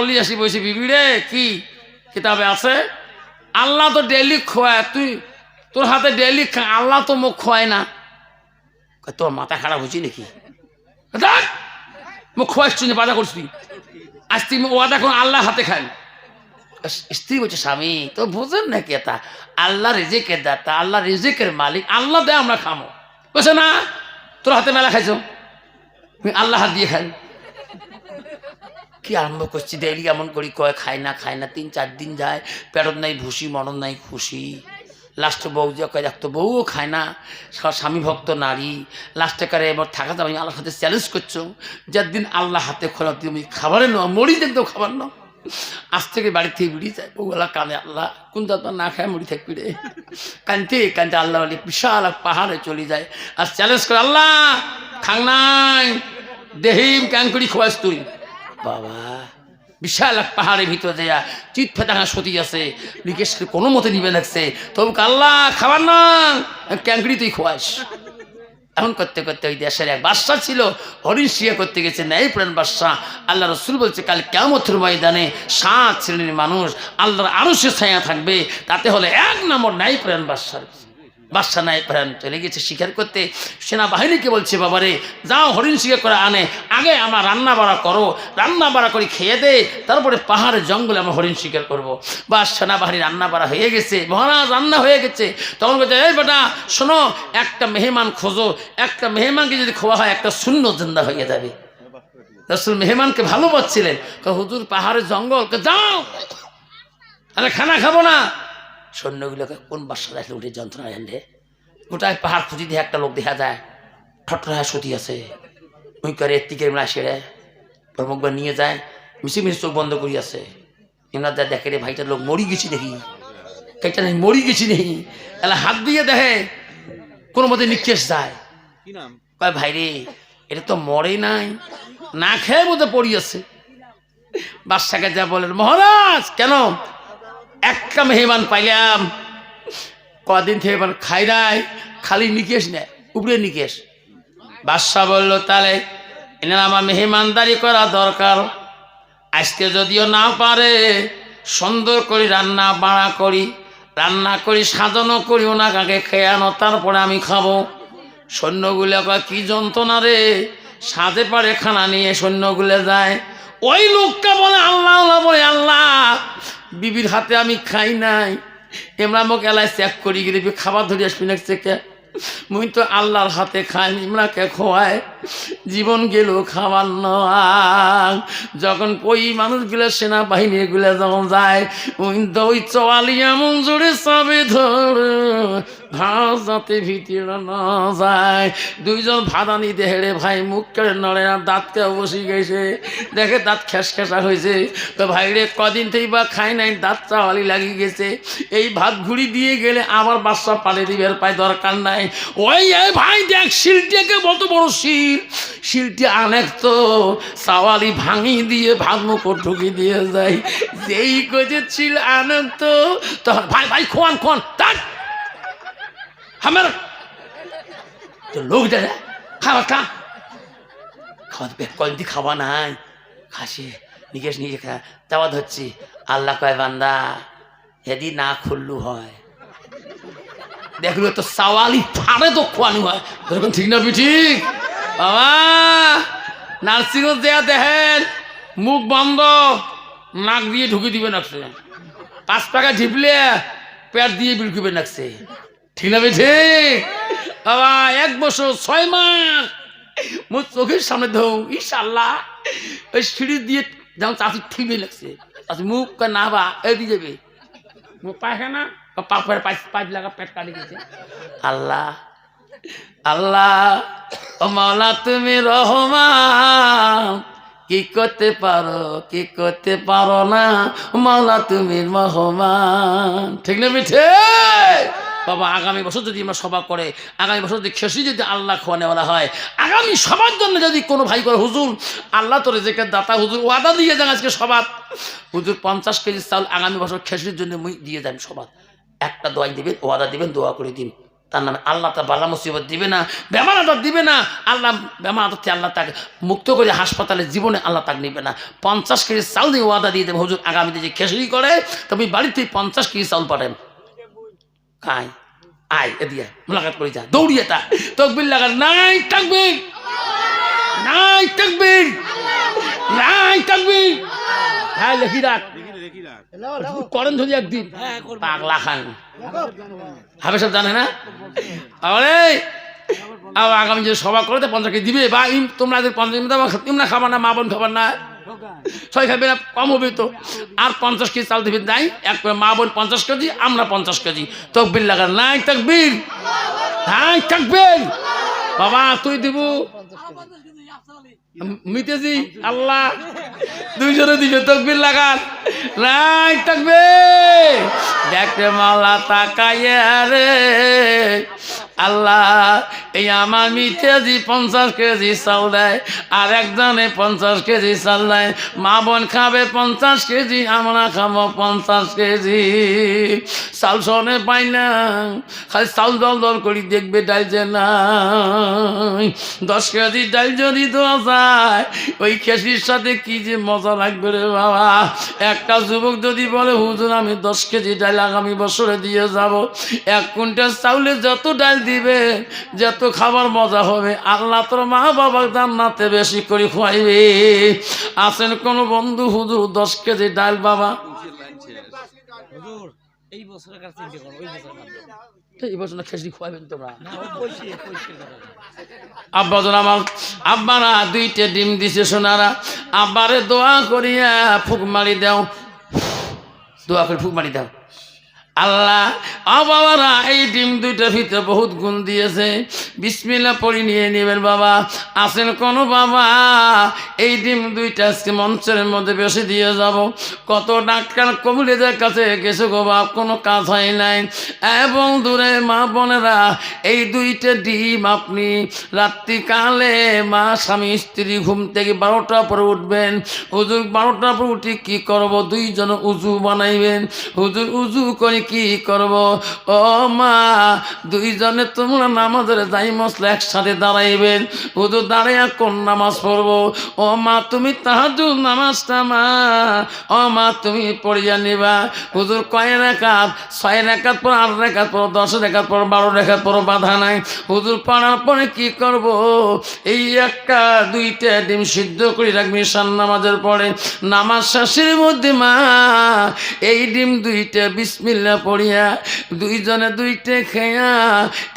অলি আসি বসে বিবি রে, কি কিতাবে আছে? আল্লাহ তো ডেলি খোয়ায়, তুই তোর হাতে ডেলি আল্লাহ তো মুখ খোয়ায় না। তোর মাথা খারাপ হয়েছি নাকি? দেখ, মুখ খোয়াচ্ছি না বাধা করছি আজ তুমি ওয়াদা এখন আল্লাহ হাতে খাই স্ত্রী বলছে, স্বামী, তো বুঝেন নাকি এটা আল্লাহ রিজিকের দাতা, আল্লাহ রিজিকের মালিক, আল্লাহ দেয় আমরা খামো। বলছে, না, তোর হাতে মেলা খাইছো। আল্লাহ হাত দিয়ে খাই কি আরম্ভ করছি? ডেলি এমন করি, কয় খায় না খায় না, তিন, চার দিন যায়, পেটত নাই ভুসি মরণ নাই খুশি। লাস্টে বউ যে কয় দেখতো বউও খায় না স্বামী ভক্ত নারী। লাস্টে কারে এবার থাকা আমি আল্লাহর সাথে চ্যালেঞ্জ করছ। যার দিন আল্লাহ হাতে খোলা, তুমি খাবারে নাও মরি দেখতো খাবার নাও। আজ থেকে বাড়ি থেকে বেরিয়ে যায় বউলা কানে আল্লাহ, কোন দাঁত না খায় মুড়ি থাকবি রে? কানতে কানতে আল্লাহ বলে, বিশাল পাহাড়ে চলে যায়। আর চ্যালেঞ্জ করে, আল্লাহ, খাং নাই দেহিম ক্যাং করি খোয়াস তুই। বাবা, বিশাল এক পাহাড়ের ভিতরে দেয়া চিত ফেটাঙা সতী আছে। জিজ্ঞেস কোনো মতে নিবে লাগছে। তবু আল্লাহ, খাবার না ক্যাঙ্কড়ি তুই খোয়াস। এমন করতে করতে ওই দেশের এক বাদশা ছিল হরিণ শিয়া করতে গেছে ন্যায় প্রাণ বাদশা আল্লাহ রসুল বলছে, কাল কেমথের ময়দানে সাত শ্রেণির মানুষ আল্লাহর আরও সে ছায়া থাকবে, তাতে হলে এক নম্বর ন্যায় প্রাণ বাদশার বাদশা নাই প্রাণ চলে গেছে, শিকার করতে। সেনাবাহিনীকে বলছে, বাবারে, যাও হরিণ শিকার করে আনে। আগে আমরা রান্না বাড়া করো, রান্না বাড়া করে, খেয়ে দে। তারপরে পাহাড়ের জঙ্গলে আমরা হরিণ শিকার করব। বা সেনাবাহিনী রান্না বাড়া হয়ে গেছে। মহারাজ, রান্না হয়ে গেছে। তখন বলছে, এই বেটা, শোনো, একটা মেহমান খোঁজো। একটা মেহমানকে যদি খোয়া হয়, একটা শূন্য জিন্দা হয়ে যাবে। রসুল মেহমানকে ভালোবাসছিলেন। হুজুর পাহাড়ের জঙ্গল যাও। তাহলে খানা খাব না। সৈন্যগুলোকে কোন বাসা দেখলে উঠে যন্ত্রণা এনে গোটায় পাহাড় খুঁজি দিয়ে একটা লোক দেখা যায় ঠটরা সতী আছে। ওই করে মেলা সেরে প্রমুখবার নিয়ে যায় মিশি মিশি চোখ বন্ধ করি আছে। এনার যা দেখে রে ভাইটার লোক মরি গেছি দেখি। কেটা নেই মরি গেছি নেই এলা হাত দিয়ে দেখে কোনো মতে নিকেশ যায়। কয় ভাই রে এটা তো মরে নাই না খেয়ে বোধ পড়ি আছে। বাদশাকে যা বলেন মহারাজ কেন? একটা মেহমান পাইলাম। কদিন থেকে খাই নাই, খালি নিকেশ নেয় উপরে নিকেশ। বাদশাহ বলল তাহলে এনার আমার মেহমানদারি করা দরকার। আজকে যদিও না পারে, সুন্দর করে রান্না বাড়া করি, রান্না করি, সাজানো করি, ওনাকে আগে খেয়ে আনো তারপরে আমি খাব। সৈন্যগুলো কি যন্ত্রণা রে, সাজে পারে খানা নিয়ে সৈন্যগুলো যায়। ওই লোকটা বলে আল্লাহ বলে বিবির হাতে আমি খাই নাই। এমরা মোক এলাই চেক করি গেলে খাবার ধরি আসবি না চেকে মুই তো আল্লাহর হাতে খাই ইমরাকে খোয়ায় জীবন গেল খাবার নয়। যখন ওই মানুষগুলো সেনাবাহিনীগুলো যখন যায়, ওই দই চওয়ালি এমন জোরে চাবে ধর। ভাত যাতে ভিতরে না যায়। দুইজন ভাদানি দেহেরে ভাই মুখ কেড়ে নড়ে না দাঁতকে বসে গেছে। দেখে দাঁত খেস খেসা হয়েছে। তো ভাই রে কদিন থেকে বা খাই নাই, দাঁত চাওয়ালি লাগিয়ে গেছে। এই ভাত ঘুরি দিয়ে গেলে আবার বাচ্চা পালে দিবের পায় দরকার নাই। ওই ভাই, দেখ শিলটিকে কত বড় শিল। শিলটি অনেক তো, চাওয়ালি ভাঙি দিয়ে, ভাত মুখ ঢুকি দিয়ে যায়। যেই কজে ছিল আনেক তো তখন ভাই ভাই, খোয়ান খোয়ান তাক আমার তো লোক দাদা খাবার খা খাওয়া পেট কয়েকদিন খাওয়া নাই খাসে নিকেশ নিজে খা দাওয়া ধরছি আল্লাহ কয় বান্দা হেদি না খুললু হয় দেখল তো সাওয়ালি ফাড়ে তো খোয়ানো হয় এরকম ঠিক না ঠিক বাবা নার্সিং দেয়া দেখেন মুখ বন্ধ নাক দিয়ে ঢুকে দিবে নাকছে পাঁচ টাকা ঢিপলে পেট দিয়ে বিড়কুবে নাকছে ঠিক না ঠিক বাবা, এক বছর ছয় মাস। মোর চোখের সামনে ধৌ ইশাল্লাহ ওই সিঁড়ি দিয়ে যেমন চাষি ঠিকই লাগছে। চাষি মুখ না বা, এই দিয়ে যাবে। মুখ পায়খানা পাপের পাইপ পাইপ লাগা পেট কাটি গেছে। আল্লাহ আল্লাহ, ও মাওলা, তুমি রহমান। কি করতে পারো, কি করতে পারো না, মাওলা, তুমি রহমান। ঠিক না মিঠে বাবা, আগামী বছর যদি আমরা সভা করে, আগামী বছর যদি খেসি যদি আল্লাহ খোয়ানে বলা হয়, আগামী সবার জন্য যদি কোনো ভাই করে, হুজুর, আল্লাহ তো যে দাতা, হুজুর, ওয়াদা দিয়ে যান আজকে সবাত হুজুর, পঞ্চাশ কেজি চাউল আগামী বছর খেসির জন্য মুই দিয়ে যান সবাত একটা দোয়াই দিবেন, ওয়াদা দিবেন, দোয়া করে দিন। তার নামে আল্লাহ তার বালা মুসিবত দিবে না, বেমার আদার দিবে না, আল্লাহ বেমার আদার থেকে আল্লাহ তাকে মুক্ত করে হাসপাতালে জীবনে আল্লাহ তাকে নিবে না। পঞ্চাশ কেজি চাল দিয়ে ওয়াদা দিয়ে দেবে, হুজুর, আগামীতে যে খেসড়ি করে তুমি বাড়িতে পঞ্চাশ কেজি চাউল পাঠান খাই আয় এদিকে মোলাকাত করে যা। দৌড়িয়ে তা। তকবির লাগা নাই তাকবির। নাই তাকবির। নাই তাকবির। হ্যাঁ লেখি রাখ। করেন যদি একদিন। পাগলা খান। হাবে সব জানে না? আরে আগামী যে সভা করে তো পঞ্চাশ কেজি দিবে। বা তোমরা পঞ্চাশ ইমনা খাবার না মা বোন খাবার না। ছয় খাবে না কম হবে তো। আর পঞ্চাশ কেজি চাল দিবে নাই। এক মা বোন পঞ্চাশ কেজি, আমরা পঞ্চাশ কেজি। তকবির লাগার নাই তকবির। নাই তকবির। বাবা, তুই দিব। মিতেজি, আল্লাহ। দুইজনে দিবে, তকবির লাগান। নাই থাকবে দেখতে মাওলা তাকাইয়া রে। আল্লাহ, এই আমার মিতেজি পঞ্চাশ কেজি চাল দেয়, আর একজনে পঞ্চাশ কেজি চাল দেয়। মা বোন খাবে পঞ্চাশ কেজি, আমরা খাব পঞ্চাশ কেজি। চাল সনে পাই না, খালি চাল দল দল করি দেখবে ডাল যে না দশ কেজি ডাল যদি দেওয়া যায়, ওই খেসির সাথে কি যে মজা লাগবে রে বাবা। একটা যুবক যদি বলে, হুজুর, আমি দশ কেজি ডাল আগামী বছরে দিয়ে যাব। এক কুইন্টাল চাউলে যত ডাল দিবে যত খাবার মজা হবে আল্লাহ তোর মা বাবা জান্নাতে বেশি করে খুয়াইবে। আছেন কোনো বন্ধু হুজুর দশ কেজি ডাল বাবা? এই বছর বছর খুয়াবেন তোমরা আব্বা জন আমার আব্বারা দুইটে ডিম দিছে সোনারা। আব্বারে দোয়া করিয়া ফুক মারি দাও। দোয়া করে ফুক মারি দাও। আল্লাহ বাবারা এই ডিম দুইটার ভিতরে বহুত গুণ দিয়েছে। বিসমিল্লা পড়ি নিয়ে নেবেন, বাবা। আসেন কোন বাবা? এই ডিম দুইটা আজকে মঞ্চের মধ্যে বেশি দিয়ে যাব। কত ডাক্তার কবিরাজের কাছে গেছে গো বাপ, কোনো কাজ হয় নাই। এবং দূরে মা বোনেরা, এই দুইটা ডিম আপনি রাত্রিকালে মা, স্বামী, স্ত্রী ঘুম থেকে বারোটা পরে উঠবেন। হুজুর বারোটার পর উঠে কী করব? দুইজন উজু বানাইবেন। হুজুর উজু করে কি করব? ও মা, দুইজনে তোমরা নামাজের যাই মশলা একসাথে দাঁড়াইবেন। হুজুর দাঁড়াইয়া কোন নামাজ পড়ব? ও মা, তুমি তাহাজু নামাজটা মা। ও মা, তুমি পড়িয়া নিবা। হুজুর কয় রেখাত? ছয় রেখাত পর, আট রেখাত পর, দশ রেখাত পর, বারো রেখাত পর, বাধা নাই। হুজুর পড়ার পরে কি করব? এই একটা, দুইটা ডিম সিদ্ধ করে রাখবি সান নামাজের পরে। নামাজ শেষের মধ্যে মা, এই ডিম দুইটা বিসমিল্লা পড়িয়া দুইজনে দুইটে খেয়া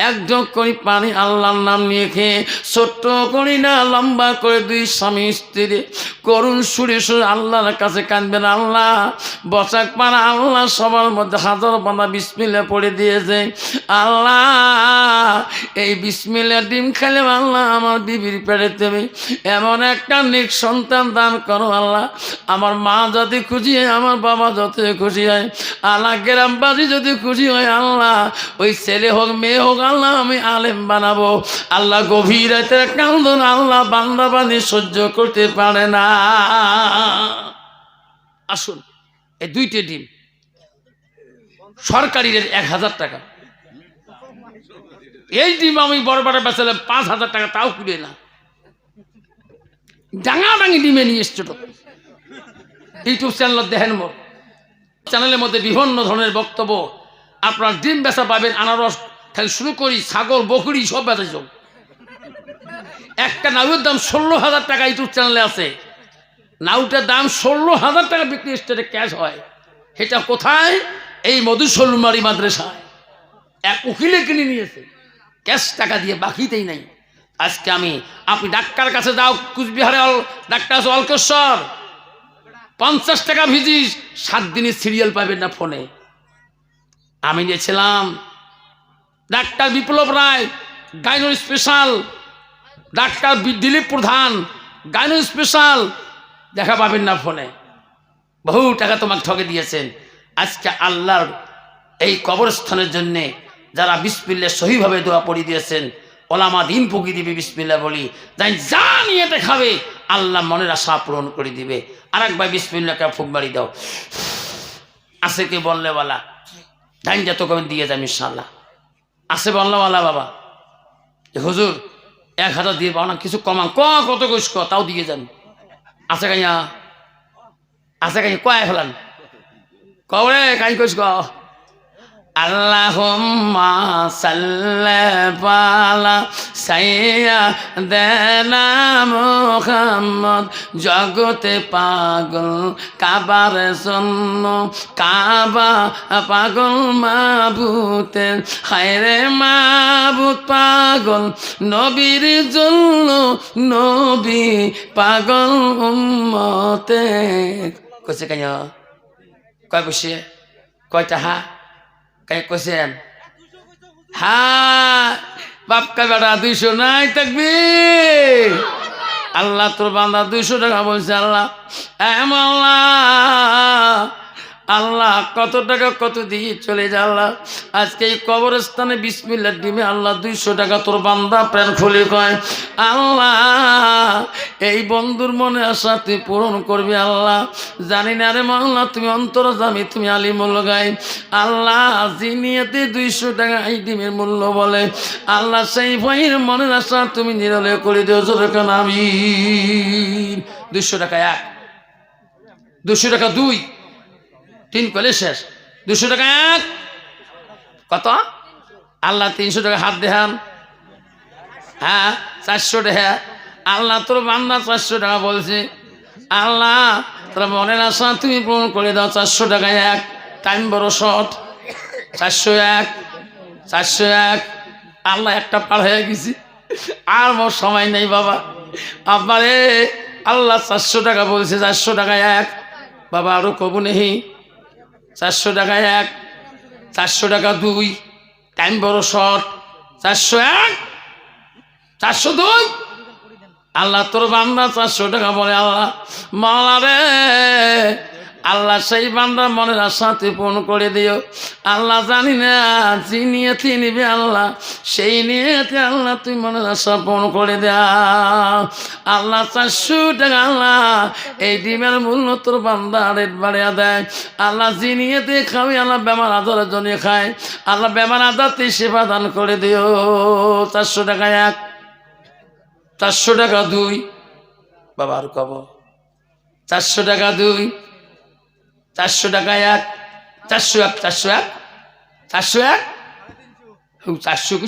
একজন করি পানি আল্লাহর নাম নিয়ে খেয়ে, ছোট্ট করি না, লম্বা করে দুই স্বামী স্ত্রী করুণ সুরে সুরে আল্লাহর কাছে কাঁদবেন আল্লাহ। বসাক পানা আল্লাহ সবার মধ্যে হাজার বাঁধা বিসমিল্লা পড়ে দিয়েছে। আল্লাহ, এই বিসমিল্লা ডিম খেলে আল্লাহ আমার বিবির পেড়ে দেবে। এমন একটা নিক সন্তান দান করো আল্লাহ। আমার মা যদি খুশি হয়, আমার বাবা যত খুশি হয়, আল্লাহ গ্রামবাসী যদি খুশি হয়, আল্লাহ, ওই ছেলে হোক, মেয়ে হোক, আল্লাহ আমি আলেম বানাবো। আল্লাহ গভীর রাতের কান্দন আল্লাহ বান্দাবান্দি সহ্য করতে পারে না। আসুন, এই দুইটি ডিম সরকারি রেট এক হাজার টাকা। এই ডিম আমি বড় বড় বেচালাম পাঁচ হাজার টাকা তাও কুড়ে না। ডাঙা ডাঙি ডিমে নিয়ে এসছো তো। ইউটিউব চ্যানেল দেখেন মোর। চ্যানেলের মধ্যে বিভিন্ন ধরনের বক্তব্য। আপনার ডিম বেচা পাবেন, আনারস খালি শুরু করি, ছাগল, বকরি, সব বেচা একটা নাউয়ের দাম ষোলো হাজার টাকা ইউটিউব চ্যানেলে আছে। নাউটার দাম ষোলো হাজার টাকা বিক্রি স্টেটে ক্যাশ হয়। সেটা কোথায়? এই মধুসলমারি মাদ্রাসায়। এক উকিলে কিনে নিয়েছে। ক্যাশ টাকা দিয়ে বাকিতেই নাই। আজকে আমি, আপনি ডাক্তার কাছে যাও, কুচবিহারে ডাক্তার আছে অলকেশ্বর। পঞ্চাশ টাকা ভিজিস, সাত দিনের সিরিয়াল পাবেন না ফোনে। আমি গেছিলাম, doctor Biplab Roy gyno special doctor Dilip Pradhan gyno special দেখা পাবেন না ফোনে। বহু টাকা তোমাকে ঠকে দিয়েছেন। আজকে আল্লাহর এই কবরস্থানের জন্যে যারা বিসমিল্লা সহিভাবে দোয়া পড়ি দিয়েছেন, ওলামা দিন পুকি দিবে বিসমিল্লা বলি। তাই যা নিয়ে দেখাবে আল্লাহ মনের আশা পূরণ করে দিবে। আর একবার বিসমিল্লাকে ফুক বাড়ি দাও। আছে কি বললে বলা জান যত কবে দিয়ে যান ইনশাল্লাহ আছে বললাম আল্লাহ বাবা হুজুর, এক হাজার দিয়ে পাও না, কিছু কমান ক, কত কইস ক, তাও দিয়ে যান আছে কাইয়া? আছে কাইয়া কয় ফেলান? কবরে কাই কইস ক? আল্লাহুম্মা সাল্লাল্লাহু সাইয়া দেনা মুহাম্মদ। জগতে পাগল, কাবার জন্য, কাবা পাগল, মাবুতের, হায়রে মাবুত পাগল, নবীর জন্য নবী পাগল উম্মতে কইছে কেন? কয় বসে? কয় টাহা দুইশো নাই থাকবি। আল্লাহ তোর বান্দা দুইশো টাকা বলছে আল্লাহ আল্লাহ আল্লাহ, কত টাকা, কত দিয়ে চলে যা আল্লাহ। আজকে এই কবরস্থানে বিসমিল্লার ডিমে আল্লাহ দুইশো টাকা তোর বান্দা প্রাণ খুলে কয়, আল্লাহ, এই বন্ধুর মনে আশা তুই পূরণ করবি আল্লাহ। জানি না রে মাল্লা তুমি অন্তর জামি, তুমি আলিমুল গাই আল্লাহ জিনিয়াতে দুইশো টাকা এই ডিমের মূল্য বলে। আল্লাহ, সেই ভাইয়ের মনের আশা তুমি নিরলে করে দিও যেরকম আমি দুইশো টাকা এক দুশো টাকা দুই তিন কলে শেষ। দুশো টাকা এক। কত? আল্লাহ তিনশো টাকা হাত দেখান। হ্যাঁ চারশো টাকা। আল্লাহ তোর বান্দা চারশো টাকা বলছে। আল্লাহ, তোর মনের আশা তুমি পূরণ করে দাও, চারশো টাকা এক। টাইম বড় শর্ট চারশো এক চারশো এক। আল্লাহ একটা পার হয়ে গেছি। আর মোর সময় নেই বাবা। আব্বারে আল্লাহ চারশো টাকা বলছে, চারশো টাকা এক। বাবা আরও কবু নেই। চারশো টাকা এক, চারশো টাকা দুই, টাইম বড় শর্ট, চারশো এক, চারশো দুই। আল্লাহ তোর বান্দা চারশো টাকা বলে, আল্লাহ মালা রে। আল্লাহ সেই বান্দার মনের আশা তুই পূর্ণ করে দিও। আল্লাহ জানি না, যে নিয়েতে নিবে আল্লাহ, সেই নিয়েতে আল্লাহ তুই মনের আশা পূর্ণ করে দাও। আল্লাহ চারশো টাকা আল্লাহ, এই ডিমের মূল্য তোর বান্দা রেট বাড়িয়া দেয়। আল্লাহ যে নিয়েতে খাবি আল্লাহ বেমার আদরের জন্য খায়। আল্লাহ বেমার আদার তুই সেবা দান করে দিও। চারশো টাকা এক, চারশো টাকা দুই। বাবা আর কব চারশো টাকা দুই চারশো টাকা এক চারশো এক চারশো এক চারশো এক? চারশো কি